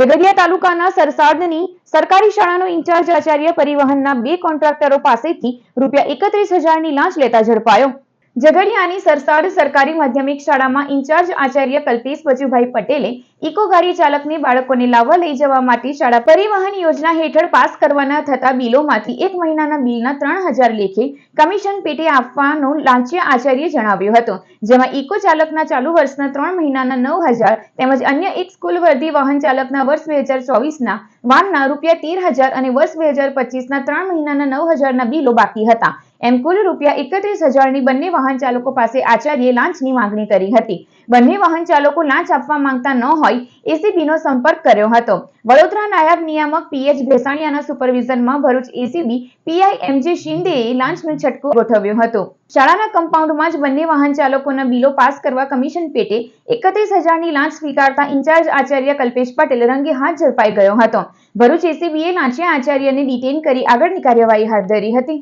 ઝઘડિયા તાલુકાના સરસાડની સરકારી શાળાનો ઇન્ચાર્જ આચાર્ય પરિવહનના બે કોન્ટ્રાક્ટરો પાસેથી રૂપિયા એકત્રીસ હજારની લાંચ લેતા ઝડપાયો. ઝઘડિયાની સરસાડ સરકારી માધ્યમિક શાળામાં ઇન્ચાર્જ આચાર્ય કલ્પેશ બચુભાઈ પટેલે ઇકો ગાડી ચાલકને બાળકોને લાવવા લઈ જવા માટે શાળા પરિવહન યોજના હેઠળ પાસ કરવાના થતા બિલોમાંથી એક મહિનાના બિલના ત્રણ હજાર લેખે કમિશન પેટે આપવાનો લાંચિયા આચાર્ય જણાવ્યો હતો, જેમાં ઇકો ચાલકના ચાલુ વર્ષના ત્રણ મહિનાના નવ હજાર તેમજ અન્ય એક સ્કૂલ વર્ધી વાહન ચાલકના વર્ષ બે હજાર ચોવીસના વાનના રૂપિયા તેર હજાર અને વર્ષ બે હજાર પચીસના ત્રણ મહિનાના નવ હજારના બિલો બાકી હતા. એમ કુલ રૂપિયા એકત્રીસ હજારની બંને વાહન ચાલકો પાસે આચાર્યે લાંચની માંગણી કરી હતી. બંને વાહન ચાલકો લાંચ આપવા માંગતા ન હોય, એસીબીનો સંપર્ક કર્યો હતો. વડોદરા નાયબ નિયામક પીએચ ભેસાણિયાના સુપરવિઝનમાં ભરૂચ એસીબી પીઆઈ એમજે શિંદેએ લાંચનો છટકો ગોઠવ્યો હતો. શાળાના કમ્પાઉન્ડમાં જ બંને વાહન ચાલકોના બિલો પાસ કરવા કમિશન પેટે એકત્રીસ હજારની લાંચ સ્વીકારતા ઇન્ચાર્જ આચાર્ય કલ્પેશ પટેલ રંગે હાથ ઝડપાઈ ગયો હતો. ભરૂચ એસીબીએ લાંચિયા આચાર્યને ડિટેન કરી આગળની કાર્યવાહી હાથ ધરી હતી.